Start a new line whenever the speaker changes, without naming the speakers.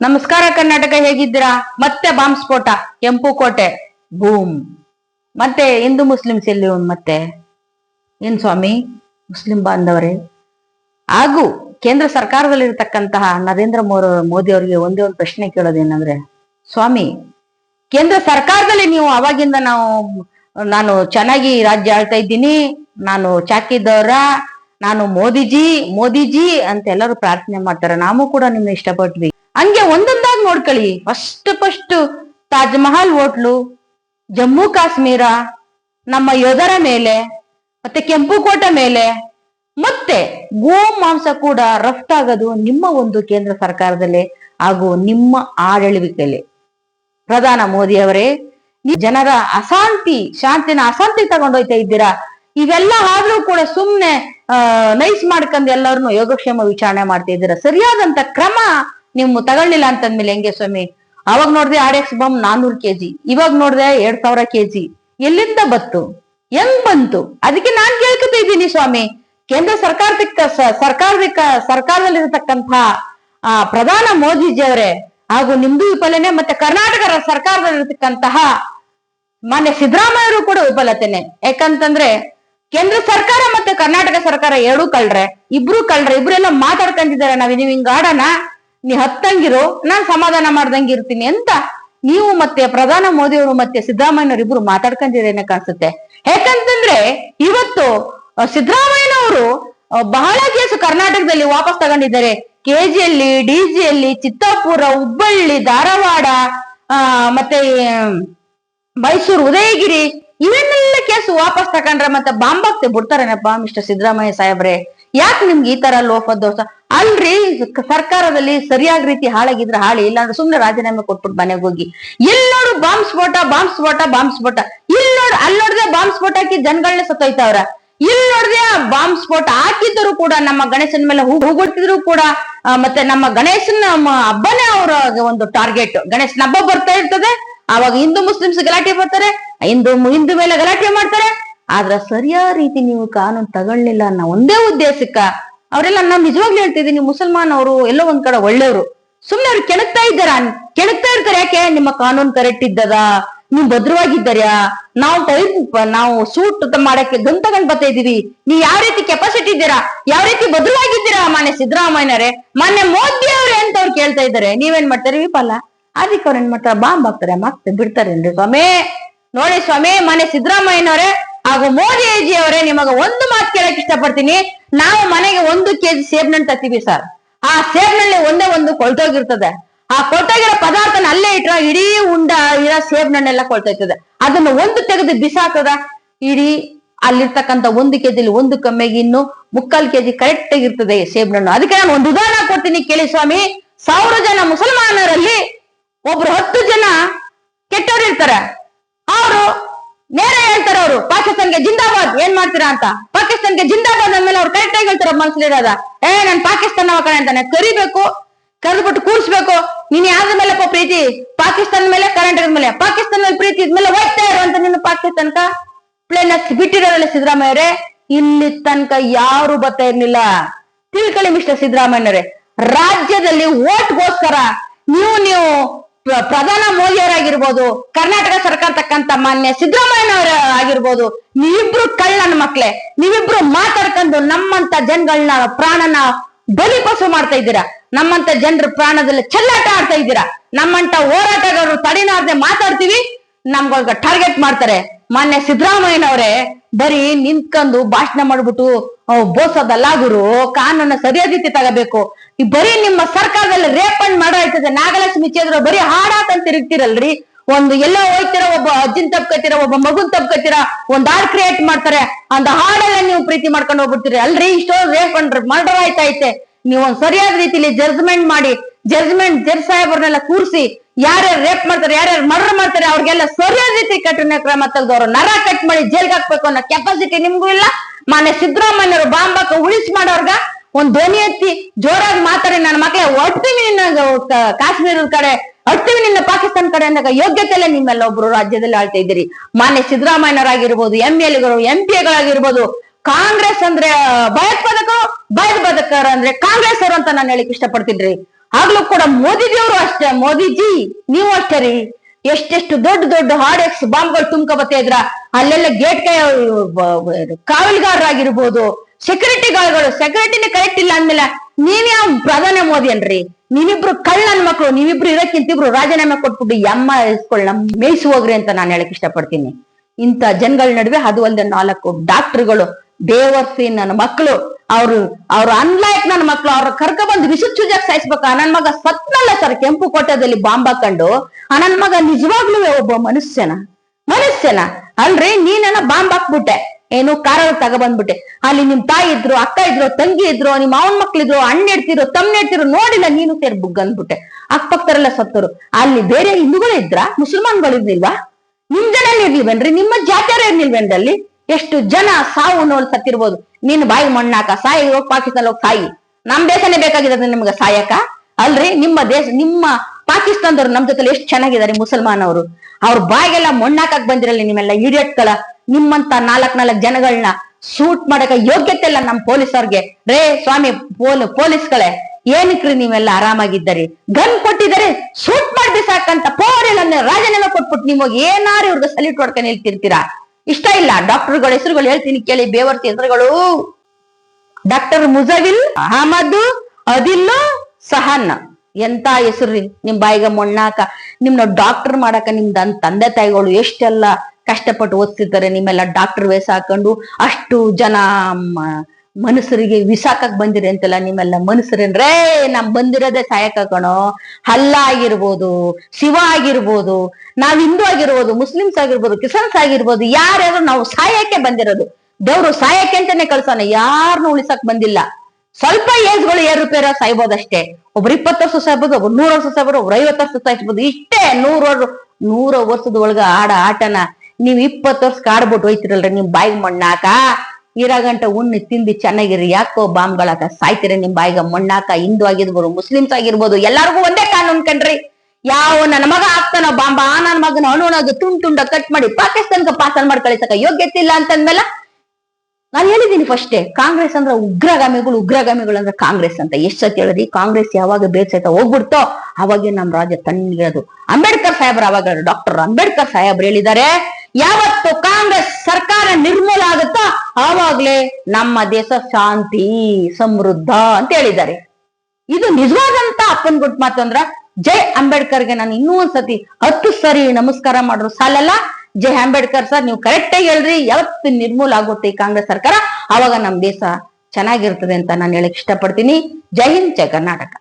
ನಮಸ್ಕಾರ ಕರ್ನಾಟಕ, ಹೇಗಿದ್ದೀರಾ? ಮತ್ತೆ ಬಾಂಬ್ ಸ್ಫೋಟ ಕೆಂಪು ಕೋಟೆ ಬೂಮ್. ಮತ್ತೆ ಹಿಂದೂ ಮುಸ್ಲಿಮ್ಸ್ ಎಲ್ಲಿ ಮತ್ತೆ? ಏನ್ ಸ್ವಾಮಿ? ಮುಸ್ಲಿಂ ಬಾಂಧವರೇ. ಹಾಗೂ ಕೇಂದ್ರ ಸರ್ಕಾರದಲ್ಲಿರ್ತಕ್ಕಂತಹ ನರೇಂದ್ರ ಮೋದಿ ಅವರಿಗೆ ಒಂದೇ ಒಂದು ಪ್ರಶ್ನೆ ಕೇಳೋದೇನಂದ್ರೆ ಸ್ವಾಮಿ, ಕೇಂದ್ರ ಸರ್ಕಾರದಲ್ಲಿ ನೀವು ಅವಾಗಿಂದ ನಾವು, ನಾನು ಚೆನ್ನಾಗಿ ರಾಜ್ಯ ಆಳ್ತಾ ಇದ್ದೀನಿ, ನಾನು ಚಾಕಿದವರ, ನಾನು ಮೋದಿಜಿ ಮೋದಿಜಿ ಅಂತ ಎಲ್ಲರೂ ಪ್ರಾರ್ಥನೆ ಮಾಡ್ತಾರೆ. ನಾವು ಕೂಡ ನಿಮ್ನ ಇಷ್ಟಪಟ್ವಿ. ಹಂಗೆ ಒಂದೊಂದಾಗಿ ನೋಡ್ಕೊಳ್ಳಿ first first Taj Mahal hotel, Jammu Kashmir, ನಮ್ಮ ಯೋಧರ ಮೇಲೆ, ಮತ್ತೆ ಕೆಂಪು ಕೋಟೆ ಮೇಲೆ, ಮತ್ತೆ ಗೋ ಮಾಂಸ ಕೂಡ ರಫ್ತಾಗೋದು ನಿಮ್ಮ ಒಂದು ಕೇಂದ್ರ ಸರ್ಕಾರದಲ್ಲಿ ಹಾಗೂ ನಿಮ್ಮ ಆಡಳಿತದಲ್ಲಿ. ಪ್ರಧಾನ ಮೋದಿ ಅವರೇ ಜನರ ಅಶಾಂತಿ, ಶಾಂತಿನ ಅಶಾಂತಿ ತಗೊಂಡೋಯ್ತಾ ಇದ್ದೀರಾ? ಇವೆಲ್ಲ ಆದ್ರೂ ಕೂಡ ಸುಮ್ನೆ, ಆ, ನೈಸ್ ಮಾಡ್ಕೊಂಡು ಎಲ್ಲರನ್ನು ಯೋಗಕ್ಷೇಮ ವಿಚಾರಣೆ ಮಾಡ್ತಾ ಇದ್ದೀರಾ? ಸರಿಯಾದಂತ ಕ್ರಮ ನೀವು ತಗೊಳ್ಳಿಲ್ಲ ಅಂತಂದ್ಮೇಲೆ ಹೆಂಗೆ ಸ್ವಾಮಿ? ಅವಾಗ ನೋಡಿದ್ರೆ ಆರ್ ಎಕ್ಸ್ ಬಾಂಬ್ ನಾನೂರು ಕೆಜಿ, ಇವಾಗ ನೋಡಿದ್ರೆ ಎರಡ್ ಸಾವಿರ ಕೆಜಿ. ಎಲ್ಲಿಂದ ಬತ್ತು ಹೆಂಗ್ ಬಂತು? ಅದಕ್ಕೆ ನಾನ್ ಕೇಳ್ಕೊತಾ ಸ್ವಾಮಿ. ಕೇಂದ್ರ ಸರ್ಕಾರದಕ್ಕ ಸರ್ಕಾರದಕ್ಕ ಸರ್ಕಾರದಲ್ಲಿರತಕ್ಕಂತ ಆ, ಪ್ರಧಾನ ಮೋದಿಜಿ ಅವರೇ ಹಾಗೂ ನಿಮ್ದು ವಿಫಲನೆ ಮತ್ತೆ ಕರ್ನಾಟಕ ಸರ್ಕಾರದಲ್ಲಿರ್ತಕ್ಕಂತಹ ಮಾನ್ಯ ಸಿದ್ದರಾಮಯ್ಯರು ಕೂಡ ವಿಫಲತೆನೆ. ಯಾಕಂತಂದ್ರೆ ಕೇಂದ್ರ ಸರ್ಕಾರ ಮತ್ತೆ ಕರ್ನಾಟಕ ಸರ್ಕಾರ ಎರಡೂ ಕಳ್ರೆ, ಇಬ್ರು ಕಳ್ರೆ, ಇಬ್ರೆಲ್ಲ ಮಾತಾಡ್ಕೊಂಡಿದ್ದಾರೆ ನಾವ್ ನೀವು ಹಿಂಗ್ ಆಡೋಣ. ನೀ ಹತ್ತಂಗಿರು, ನಾನ್ ಸಮಾಧಾನ ಮಾಡ್ದಂಗೆ ಇರ್ತೀನಿ ಅಂತ ನೀವು ಮತ್ತೆ ಪ್ರಧಾನ ಮೋದಿ ಅವರು ಮತ್ತೆ ಸಿದ್ದರಾಮಯ್ಯನವರು ಇಬ್ರು ಮಾತಾಡ್ಕೊಂಡಿರೇನೆ ಕಾಣಿಸುತ್ತೆ. ಯಾಕಂತಂದ್ರೆ ಇವತ್ತು ಸಿದ್ದರಾಮಯ್ಯನವರು ಬಹಳ ಕೇಸು ಕರ್ನಾಟಕದಲ್ಲಿ ವಾಪಸ್ ತಗೊಂಡಿದ್ದಾರೆ. ಕೆಜಿಯಲ್ಲಿ, ಡಿಜಿಯಲ್ಲಿ, ಚಿತ್ತಾಪುರ, ಹುಬ್ಬಳ್ಳಿ, ಧಾರವಾಡ, ಆ, ಮತ್ತೆ ಮೈಸೂರು, ಉದಯಗಿರಿ, ಇವನ್ನೆಲ್ಲ ಕೇಸು ವಾಪಸ್ ತಕೊಂಡ್ರೆ ಮತ್ತೆ ಬಾಂಬ್ ಹಾಕ್ತಿ ಬಿಡ್ತಾರೇನಪ್ಪ ಮಿಸ್ಟರ್ ಸಿದ್ದರಾಮಯ್ಯ ಸಾಹೇಬ್ರೆ? ಯಾಕೆ ನಿಮ್ಗೆ ಈ ತರ ಲೋಪ ದೋಷ ಅಲ್ರಿ, ಸರ್ಕಾರದಲ್ಲಿ ಸರಿಯಾದ ರೀತಿ ಹಾಳಾಗಿದ್ರೆ ಹಾಳಿ, ಇಲ್ಲಾಂದ್ರೆ ಸುಮ್ನೆ ರಾಜೀನಾಮೆ ಕೊಟ್ಬಿಟ್ಟು ಮನೆಗೆ ಹೋಗಿ. ಇಲ್ಲಿ ನೋಡು ಬಾಂಬ್ ಸ್ಫೋಟ ಬಾಂಬ್ ಸ್ಫೋಟ ಬಾಂಬ್ ಸ್ಫೋಟ. ಇಲ್ಲಿ ನೋಡು, ಅಲ್ಲಿ ನೋಡಿದ್ರೆ ಬಾಂಬ್ ಸ್ಫೋಟ ಹಾಕಿ ಜನಗಳನ್ನ ಸತ್ತೋಯ್ತಾವ್ರ. ಇಲ್ಲಿ ನೋಡಿದ್ರೆ ಬಾಂಬ್ ಸ್ಫೋಟ ಹಾಕಿದ್ರು ಕೂಡ ನಮ್ಮ ಗಣೇಶನ ಮೇಲೆ ಹೂ ಹೂಗೊಡ್ತಿದ್ರು ಕೂಡ ಮತ್ತೆ ನಮ್ಮ ಗಣೇಶನ ಹಬ್ಬನೇ ಅವರ ಒಂದು ಟಾರ್ಗೆಟ್ ಗಣೇಶನ ಹಬ್ಬ ಬರ್ತಾ ಇರ್ತದೆ ಅವಾಗ ಹಿಂದೂ ಮುಸ್ಲಿಮ್ಸ್ ಗಲಾಟೆ ಬರ್ತಾರೆ ಹಿಂದೂ ಹಿಂದೂ ಮೇಲೆ ಗಲಾಟೆ ಮಾಡ್ತಾರೆ. ಆದ್ರ ಸರಿಯಾದ ರೀತಿ ನೀವು ಕಾನೂನು ತಗೊಳ್ಲಿಲ್ಲ ಅನ್ನೋ ಒಂದೇ ಉದ್ದೇಶಕ್ಕ ಅವರೆಲ್ಲ ನಾನು ನಿಜವಾಗ್ಲೂ ಹೇಳ್ತಿದೀನಿ ಮುಸಲ್ಮಾನ್ ಅವರು ಎಲ್ಲೋ ಒಂದ್ ಕಡೆ ಒಳ್ಳೆಯವರು. ಸುಮ್ನೆ ಅವ್ರು ಕೆಣಕ್ತಾ ಇದ್ದಾರ? ಕೆಣಕ್ತಾ ಇರ್ತಾರೆ ಯಾಕೆ? ನಿಮ್ಮ ಕಾನೂನು ಕರೆಕ್ಟ್ ಇದ್ದದ? ನೀವು ಭದ್ರವಾಗಿದ್ದಾರ್ಯಾ? ನಾವು ಟೈಪ್ ನಾವು ಸೂಟ್ ಮಾಡಕ್ಕೆ ಗಂತ ಗಂಟ್ ಬರ್ತಾ ಇದೀವಿ ನೀವ್ ಯಾವ ರೀತಿ ಕೆಪಾಸಿಟಿ ಇದ್ದೀರಾ? ಯಾವ ರೀತಿ ಭದ್ರವಾಗಿದ್ದೀರಾ ಮಾನ್ಯ ಸಿದ್ದರಾಮಯ್ಯನವರೇ? ಮಾನ್ಯ ಮೋದಿ ಅವ್ರೆ ಅಂತ ಅವ್ರು ಕೇಳ್ತಾ ಇದ್ದಾರೆ. ನೀವೇನ್ ಮಾಡ್ತಾರೆ ವಿಫಲ? ಅದಕ್ಕೆ ಅವ್ರು ಏನ್ ಮಾಡ್ತಾರೆ? ಬಾಂಬ್ ಹಾಕ್ತಾರೆ ಮತ್ತೆ ಬಿಡ್ತಾರೇನ್ರಿ ಸ್ವಾಮಿ? ನೋಡಿ ಸ್ವಾಮಿ, ಮಾನ್ಯ ಸಿದ್ದರಾಮಯ್ಯನವರೇ ಹಾಗೂ ಮೋದಿಜಿ ಅವರೇ ನಿಮಗೆ ಒಂದು ಮಾತು ಕೇಳಕ್ ಇಷ್ಟಪಡ್ತೀನಿ. ನಾವು ಮನೆಗೆ ಒಂದು ಕೆಜಿ ಸೇಬ್ನಣ್ಣು ತತ್ತೀವಿ ಸರ್. ಆ ಸೇಬ್ನಲ್ಲಿ ಒಂದೇ ಒಂದು ಕೊಳ್ತೋಗಿರ್ತದೆ. ಆ ಕೊಳ್ತೋಗಿರೋ ಪದಾರ್ಥನ ಅಲ್ಲೇ ಇಟ್ರ ಇಡೀ ಉಂಡ ಇರೋ ಸೇಬ್ನಣ್ಣೆಲ್ಲ ಕೊಳ್ತೋಯ್ತದೆ ಅದನ್ನ ಒಂದು ತೆಗೆದು ಬಿಸಾಕದ? ಇಡೀ ಅಲ್ಲಿರ್ತಕ್ಕಂಥ ಒಂದು ಕೆಜಿಲಿ ಒಂದು ಕಮ್ಮಿಗೆ ಇನ್ನು ಮುಕ್ಕಾಲ್ ಕೆಜಿ ಕರೆಕ್ಟ್ ಆಗಿರ್ತದೆ ಸೇಬ್ನಣ್ಣು. ಅದಕ್ಕೆ ನಾನು ಒಂದು ಉದಾಹರಣೆ ಕೊಡ್ತೀನಿ ಕೇಳಿ ಸ್ವಾಮಿ. ಸಾವಿರ ಜನ ಮುಸಲ್ಮಾನರಲ್ಲಿ ಒಬ್ರು ಹತ್ತು ಜನ ಕೆಟ್ಟವರು ಇರ್ತಾರೆ. ಅವರು ನೇರ ಹೇಳ್ತಾರೆ ಅವರು. ಪಾಕಿಸ್ತಾನ್ಗೆ ಜಿಂದಾಬಾದ್. ಏನ್ ಮಾಡ್ತೀರಾ ಅಂತ. ಪಾಕಿಸ್ತಾನ್ಗೆ ಜಿಂದಾಬಾದ್ ಅಂದ್ಮೇಲೆ ಅವ್ರು ಕರೆಕ್ಟ್ ಆಗಿ ಹೇಳ್ತಾರ ಮನ್ಸಲ್ಲಿರೋದ ಏ, ನಾನ್ ಪಾಕಿಸ್ತಾನ ಕಡೆ ಅಂತಾನೆ. ಕರಿಬೇಕು, ಕರೆದ್ಬಿಟ್ಟು ಕೂರಿಸ್ಬೇಕು. ನೀನ್ ಯಾವ್ದ್ರ ಮೇಲೆಪ್ಪ ಪ್ರೀತಿ? ಪಾಕಿಸ್ತಾನ ಮೇಲೆ ಕರೆಂಟ್ ಮೇಲೆ. ಪಾಕಿಸ್ತಾನ ಮೇಲೆ ಪ್ರೀತಿ ಇದ್ಮೇಲೆ ಹೋಗ್ತಾ ಇರು ಅಂತ ನಿನ್ನ ಪಾಕಿಸ್ತಾನಕ ಪ್ಲೇನ್ ಬಿಟ್ಟಿರೋರಲ್ಲ ಸಿದ್ದರಾಮಯ್ಯರೇ. ಇಲ್ಲಿ ತನಕ ಯಾರು ಬರ್ತಾ ಇರ್ಲಿಲ್ಲ. ತಿಳ್ಕೊಳ್ಳಿ ಮಿಸ್ಟರ್ ಸಿದ್ದರಾಮಯ್ಯರೇ ರಾಜ್ಯದಲ್ಲಿ ಓಟ್ಗೋಸ್ಕರ ನೀವು ನೀವು ಪ್ರಧಾನ ಮೋದಿಯವರಾಗಿರ್ಬೋದು, ಕರ್ನಾಟಕ ಸರ್ಕಾರ ತಕ್ಕಂತ ಮಾನ್ಯ ಸಿದ್ದರಾಮಯ್ಯನವರ ಆಗಿರ್ಬೋದು, ನೀವಿಬ್ರು ಕಳ್ಳನ ಮಕ್ಳೆ, ನೀವಿಬ್ರು ಮಾತಾಡ್ಕೊಂಡು ನಮ್ಮಂತ ಜನಗಳನ್ನ ಪ್ರಾಣನ ಬಲಿಪಸು ಮಾಡ್ತಾ ಇದ್ದೀರಾ? ನಮ್ಮಂತ ಜನರ ಪ್ರಾಣದಲ್ಲಿ ಚೆಲ್ಲಾಟ ಆಡ್ತಾ ಇದ್ದೀರಾ? ನಮ್ಮಂತ ಹೋರಾಟಗಾರರು ತಡಿನಾರ್ದೆ ಮಾತಾಡ್ತೀವಿ, ನಮ್ಗೊಳಗ ಟಾರ್ಗೆಟ್ ಮಾಡ್ತಾರೆ. ಮಾನ್ಯ ಸಿದ್ದರಾಮಯ್ಯನವರೇ, ಬರೀ ನಿಂತ್ಕೊಂಡು ಭಾಷಣ ಮಾಡ್ಬಿಟ್ಟು ಬೋಸದಲ್ಲಾಗುರು ಬೋಸೋದಲ್ಲ ಗುರು ಕಾನೂನ ಸರಿಯಾದ ರೀತಿ ತಗೋಬೇಕು. ಬರೀ ನಿಮ್ಮ ಸರ್ಕಾರದಲ್ಲಿ ಅಂತಂದ್ರೆ ನಾಗಲಕ್ಷ್ಮಿ ಚೇದ್ರ ಬರೀ ಹಾಡಾತಂತ ತಿರುಗ್ತಿರಲ್ರಿ ಒಂದು ಎಲ್ಲೋ ಹೋಗ್ತಿರ ಒಬ್ಬ ಅಜ್ಜಿನ ತಪ್ಕತಿರ, ಒಬ್ಬ ಮಗುನ್ ತಪ್ಕತಿರ, ಒಂದ್ ಹಾಡ್ ಕ್ರಿಯೇಟ್ ಮಾಡ್ತಾರೆ. ಅಂದ ಹಾಡೆಲ್ಲ ನೀವು ಪ್ರೀತಿ ಮಾಡ್ಕೊಂಡು ಹೋಗ್ಬಿಡ್ತೀರಿ. ಅಲ್ರಿ ಇಷ್ಟೋ ರೇಪ್ ಅಂಡ್ರೆ ಮರ್ಡರ್ ಆಯ್ತಾಯ್ತೆ. ನೀವು ಒಂದ್ ಸರಿಯಾದ ರೀತಿಲಿ ಜಡ್ಜ್ಮೆಂಟ್ ಮಾಡಿ ಜಡ್ಜ್ಮೆಂಟ್ ಜಡ್ಜ್ ಸಾಹೇಬ್ರನ್ನೆಲ್ಲ ಕೂರಿಸಿ, ಯಾರ್ಯಾರು ರೇಪ್ ಮಾಡ್ತಾರೆ, ಯಾರ್ಯಾರು ಮರ್ಡರ್ ಮಾಡ್ತಾರೆ, ಅವ್ರಿಗೆಲ್ಲ ಸರಿಯಾದ ರೀತಿ ಕಠಿಣ ಕ್ರಮ ತಲ್ದವ್ರು ನರ ಕಟ್ ಮಾಡಿ ಜೈಲ್ಗೆ ಹಾಕ್ಬೇಕು ಅನ್ನೋ ಕೆಪಾಸಿಟಿ ನಿಮ್ಗೂ ಇಲ್ಲ. ಮಾನೆ ಸಿದ್ಧರಾಮಣ್ಯರು ಬಾಂಬಾಕ ಉಳಿಸ್ ಮಾಡೋರ್ಗ ಒಂದ್ ಧ್ವನಿ ಎತ್ತಿ ಜೋರಾಗಿ ಮಾತಾಡಿ ನನ್ನ ಮಕ್ಳೇ ಹೊಡ್ತೀವಿ ನಿನ್ನ ಕಾಶ್ಮೀರದ ಕಡೆ ಹೊಡ್ತೀವಿ ನಿನ್ನ ಪಾಕಿಸ್ತಾನ ಕಡೆ ಅಂದಾಗ ಯೋಗ್ಯತೆ ಇಲ್ಲ ನಿಮ್ಮೆಲ್ಲ ಒಬ್ರು ರಾಜ್ಯದಲ್ಲಿ ಆಳ್ತಾ ಇದ್ದೀರಿ. ಮಾನ್ಯ ಸಿದ್ದರಾಮಯ್ಯನವರಾಗಿರ್ಬೋದು ಎಂ ಎಲ್ಗಳು ಎಂ ಪಿ ಗಳಾಗಿರ್ಬೋದು ಕಾಂಗ್ರೆಸ್ ಅಂದ್ರೆ ಭಯೋತ್ಪಾದಕರು ಭಯೋತ್ಪಾದಕರು ಅಂದ್ರೆ ಕಾಂಗ್ರೆಸ್ ಅವರು ಅಂತ ನಾನು ಹೇಳಿಕ್ ಇಷ್ಟಪಡ್ತಿದ್ರಿ. ಆಗ್ಲೂ ಕೂಡ ಮೋದಿಜಿಯವರು ಅಷ್ಟೇ ಮೋದಿಜಿ ನೀವು ಅಷ್ಟೇ ರೀ. ಎಷ್ಟೆಷ್ಟು ದೊಡ್ಡ ದೊಡ್ಡ ಹಾರ್ಡ್ ಎಕ್ಸ್ ಬಾಂಬ್ಗಳು ತುಂಬ್ಕೊ ಬರ್ತಾ ಇದ್ರ. ಅಲ್ಲೆಲ್ಲ ಗೇಟ್ ಕಾವಲ್ಗಾರರಾಗಿರ್ಬೋದು. ಸೆಕ್ಯೂರಿಟಿ ಗಾರ್ಡ್ಗಳು ಸೆಕ್ಯೂರಿಟಿನೇ ಕರೆಕ್ಟ್ ಇಲ್ಲ ಅಂದ್ಮೇಲೆ ನೀವ್ ಯಾವ ಪ್ರಧಾನಿ ಮೋದಿ ಅನ್ರಿ? ನೀವಿಬ್ರು ಕಳ್ಳನ್ ಮಕ್ಳು, ನೀವಿಬ್ರು ಇರಕ್ಕಿಂತ ಇಬ್ರು ರಾಜೀನಾಮೆ ಕೊಟ್ಬಿಟ್ಟು ಎಮ್ಮ ಇಸ್ಕೊಳ್ಳ ಮೇಯ್ಸಿ ಹೋಗ್ರಿ ಅಂತ ನಾನು ಹೇಳಕ್ ಇಷ್ಟಪಡ್ತೀನಿ. ಇಂಥ ಜನಗಳ ನಡುವೆ ಅದು ಅಲ್ಲದೆ ನಾಲ್ಕು ಡಾಕ್ಟರ್ಗಳು ದೇವರ್ಸಿ ನನ್ನ ಮಕ್ಕಳು ಅವ್ರು, ಅವ್ರ ಅನ್ಲಾಯಕ್ ನನ್ನ ಮಕ್ಳು ಅವ್ರ ಕರ್ಕ ಬಂದು ವಿಷ ಚುಜಾಕ್ ಸಾಯಿಸ್ಬೇಕ? ನನ್ ಮಗ ಸತ್ನಲ್ಲ ಸರ್ ಕೆಂಪು ಕೋಟೆದಲ್ಲಿ ಬಾಂಬ್ ಹಾಕೊಂಡು, ಆ ನನ್ ಮಗ ನಿಜವಾಗ್ಲೂ ಒಬ್ಬ ಮನುಷ್ಯನ. ಮನುಷ್ಯನ. ಅಲ್ರಿ ನೀನ ಬಾಂಬ್ ಹಾಕ್ಬಿಟ್ಟೆ. ಏನು ಕಾರಲ್ಲಿ ತಗೊಬಂದ್ಬಿಟ್ಟೆ. ಅಲ್ಲಿ ನಿಮ್ ತಾಯಿ ಇದ್ರು, ಅಕ್ಕ ಇದ್ರು, ತಂಗಿ ಇದ್ರು ನಿಮ್ ಅವನ್ ಮಕ್ಳಿದ್ರು, ಅಣ್ಣ ಇಡ್ತಿರು ತಮ್ಮ ಇಡ್ತಿರು ನೋಡಿಲ್ಲ ನೀನು ಸೇರ್ ಬುಗ್ ಅಂದ್ಬಿಟ್ಟೆ ಅಕ್ಕಪಕ್ಕದರೆಲ್ಲ ಸತ್ತರು. ಅಲ್ಲಿ ಬೇರೆ ಹಿಂದೂಗಳು ಇದ್ರ? ಮುಸಲ್ಮಾನ್ಗಳು ಇರ್ಲಿಲ್ವಾ? ನಿಮ್ ಜನ ಇರ್ಲಿಲ್ವೇನ್ರಿ? ನಿಮ್ಮ ಜಾತಿಯವ್ರ ಇರ್ಲಿಲ್ವೇನ್ರಲ್ಲಿ? ಎಷ್ಟು ಜನ ಸಾವು ನೋಡ್ ಸತ್ತಿರ್ಬೋದು. ನೀನ್ ಬಾಯಿ ಮಣ್ಣಾಕ ಸಾಯಿ, ಹೋಗಿ ಪಾಕಿಸ್ತಾನ ಹೋಗಿ ಸಾಯಿ. ನಮ್ ದೇಶನೇ ಬೇಕಾಗಿದೆ ನಿಮ್ಗೆ ಸಾಯಕ? ಅಲ್ರಿ? ನಿಮ್ಮ ದೇಶ, ನಿಮ್ಮ ಪಾಕಿಸ್ತಾನದವ್ರು ನಮ್ ಜೊತೆ ಎಷ್ಟು ಚೆನ್ನಾಗಿದ್ದಾರೆ ಮುಸಲ್ಮಾನ್ ಅವರು ಅವ್ರ ಬಾಯಿಗೆಲ್ಲ ಮಣ್ಣಾಕಕ್ ಬಂದಿರಲ್ಲ ನಿಮ್ಮೆಲ್ಲ ಇಡಿಯಟ್ಗಳ ನಿಮ್ಮಂತ ನಾಲ್ಕ್ ನಾಲ್ಕ್ ಜನಗಳನ್ನ ಸೂಟ್ ಮಾಡಕ ಯೋಗ್ಯತೆ ಇಲ್ಲ ನಮ್ ಪೊಲೀಸರ್ಗೆ ರೇ ಸ್ವಾಮಿ, ಪೋಲ್, ಪೊಲೀಸ್ಗಳೇ, ಏನಕ್ರಿ ನೀವೆಲ್ಲ ಆರಾಮಾಗಿದ್ದರಿ? ಗನ್ ಕೊಟ್ಟಿದ್ದಾರೆ ಸೂಟ್ ಮಾಡ್ಬಿ ಸಾಕಂತ ಪೋರೆಲ್ಲ ರಾಜೀನಾಮೆ ಕೊಟ್ಬಿಟ್ಟು ನಿಮಗೆ ಏನಾರು ಇವ್ರಿಗೆ ಸಲ್ಯೂಟ್ ಹೊಡ್ಕೊಂಡು ಹೇಳ್ತಿರ್ತೀರಾ ಇಷ್ಟ ಇಲ್ಲ. ಡಾಕ್ಟರ್ಗಳ ಹೆಸರುಗಳು ಹೇಳ್ತೀನಿ ಕೇಳಿ, ಬೇವರ್ತಿ ಹೆಸರುಗಳು. ಡಾಕ್ಟರ್ ಮುಜವಿಲ್, ಅಹಮದ್ ಅದಿಲ್ಲು ಸಹನ್. ಎಂತ ಹೆಸರ್ರಿ ನಿಮ್ ಬಾಯಿಗೆ ಮೊಣ್ಣಾಕ, ನಿಮ್ನ ಡಾಕ್ಟರ್ ಮಾಡಾಕ ನಿಮ್ ತಂದೆ ತಾಯಿಗಳು ಎಷ್ಟೆಲ್ಲ ಕಷ್ಟಪಟ್ಟು ಓದ್ತಿದ್ದಾರೆ ನಿಮ್ಮೆಲ್ಲ ಡಾಕ್ಟರ್ ವೇಷ ಹಾಕೊಂಡು ಅಷ್ಟು ಜನ ಮನುಷ್ಯರಿಗೆ ವಿಸಾಕಕ್ ಬಂದಿರಿ ಅಂತೆಲ್ಲ ನಿಮ್ಮೆಲ್ಲ ಮನುಷ್ಯರೇನ್ರೇ ನಮ್ ಬಂದಿರೋದೇ ಸಾಯಕ ಕಣೋ, ಹಲ್ಲ ಆಗಿರ್ಬೋದು, ಶಿವ ಆಗಿರ್ಬೋದು, ನಾವ್ ಹಿಂದೂ ಆಗಿರ್ಬೋದು, ಮುಸ್ಲಿಮ್ಸ್ ಆಗಿರ್ಬೋದು, ಕ್ರಿಶ್ಚಿಯನ್ಸ್ ಆಗಿರ್ಬೋದು, ಯಾರ್ಯಾರು ನಾವು ಸಾಯಕ್ಕೆ ಬಂದಿರೋದು, ದೇವ್ರು ಸಾಯಕ್ಕೆ ಅಂತಾನೆ ಕಳ್ಸೋಣ ಯಾರನ್ನೂ ಉಳಿಸಕ್ ಬಂದಿಲ್ಲ. ಸ್ವಲ್ಪ ಏಜ್ಗಳು ಏರುಪೇರ ಸಾಯ್ಬೋದಷ್ಟೇ ಒಬ್ರು ಇಪ್ಪತ್ತು ವರ್ಷ ಸಾಯ್ಬೋದು, ಒಬ್ರು ನೂರು ವರ್ಷ ಸಾಯ್ಬೋದು, ಒಬ್ರು ಐವತ್ತು ವರ್ಷ ಸಾಯಿಸ್ಬೋದು ಇಷ್ಟೇ ನೂರು ನೂರ ವರ್ಷದ ಒಳಗ ಆಡ, ಆಟನ ನೀವ್ ಇಪ್ಪತ್ತು ವರ್ಷ ಕಾಡ್ಬಿಟ್ಟು ಹೋಯ್ತಿರಲ್ರಿ ನಿಮ್ ಬಾಯಿಗೆ ಮಣ್ಣಾಕ? ಇರಾಗಂಟ ಉಣ್ಣಿ ತಿಂದು ಚೆನ್ನಾಗಿರಿ, ಯಾಕೋ ಬಾಂಬ್ಗಳಾಕ ಸಾಯ್ತಿರ ನಿಮ್ ಬಾಯಿಗ? ಮಣ್ಣಾಕ ಹಿಂದೂ ಆಗಿರ್ಬೋದು, ಮುಸ್ಲಿಮ್ಸ್ ಆಗಿರ್ಬೋದು, ಎಲ್ಲಾರ್ಗು ಒಂದೇ ಕಾನೂನ್ ಅನ್ಕಂಡ್ರಿ ಯಾವ ನನ್ನ ಮಗ ಆಗ್ತಾನೋ, ಬಾಂಬ, ಆ ನನ್ನ ಮಗನ ಅಣುಣಾಗ ತುಂಡ್ ತುಂಡ ಕಟ್ ಮಾಡಿ ಪಾಕಿಸ್ತಾನಕ್ಕೆ ಪಾಸಲ್ ಮಾಡಿ ಕಳಿಸಕ ಯೋಗ್ಯತೆ ಇಲ್ಲ ಅಂತಂದ್ಮೇಲೆ ನಾನು ಹೇಳಿದ್ದೀನಿ ಫಸ್ಟೇ ಕಾಂಗ್ರೆಸ್ ಅಂದ್ರೆ ಉಗ್ರಗಾಮಿಗಳು ಉಗ್ರಗಾಮಿಗಳು ಅಂದ್ರೆ ಕಾಂಗ್ರೆಸ್ ಅಂತ. ಎಷ್ಟ್ ಸತಿ ಹೇಳಿದ್ರಿ? ಕಾಂಗ್ರೆಸ್ ಯಾವಾಗ ಬೇಸೈತ ಹೋಗ್ಬಿಡ್ತೋ, ಅವಾಗೇ ನಮ್ಮ ರಾಜ್ಯ ತಣ್ಣಗಿರೋದು. ಅಂಬೇಡ್ಕರ್ ಸಾಹೇಬ್ರ ಅವಾಗ ಡಾಕ್ಟರ್ ಅಂಬೇಡ್ಕರ್ ಸಾಹೇಬ್ರು ಹೇಳಿದ್ದಾರೆ ಯಾವತ್ತು ಕಾಂಗ್ರೆಸ್ ಸರ್ಕಾರ ನಿರ್ಮೂಲ ಆಗುತ್ತೋ ಆವಾಗ್ಲೇ ನಮ್ಮ ದೇಶ ಶಾಂತಿ, ಸಮೃದ್ಧ ಅಂತ ಹೇಳಿದ್ದಾರೆ. ಇದು ನಿಜವಾದಂತ ಅಪ್ಪನ್ ಗುಟ್ ಮಾತು ಅಂದ್ರ, ಜೈ ಅಂಬೇಡ್ಕರ್ಗೆ ನಾನು ಇನ್ನೂ ಒಂದ್ಸತಿ ಹತ್ತು ಸರಿ ನಮಸ್ಕಾರ ಮಾಡ್ರು ಸಾಲಲ್ಲ? ಜೈ ಅಂಬೇಡ್ಕರ್ ಸರ್, ನೀವು ಕರೆಕ್ಟ್ ಆಗಿ ಹೇಳ್ರಿ. ಯಾವತ್ತು ನಿರ್ಮೂಲ ಆಗುತ್ತೆ ಈ ಕಾಂಗ್ರೆಸ್ ಸರ್ಕಾರ? ಆವಾಗ ನಮ್ ದೇಶ ಚೆನ್ನಾಗಿರ್ತದೆ ಅಂತ ನಾನು ಹೇಳಕ್ ಇಷ್ಟಪಡ್ತೀನಿ. ಜೈ ಹಿಂದ್, ಜೈ ಕರ್ನಾಟಕ.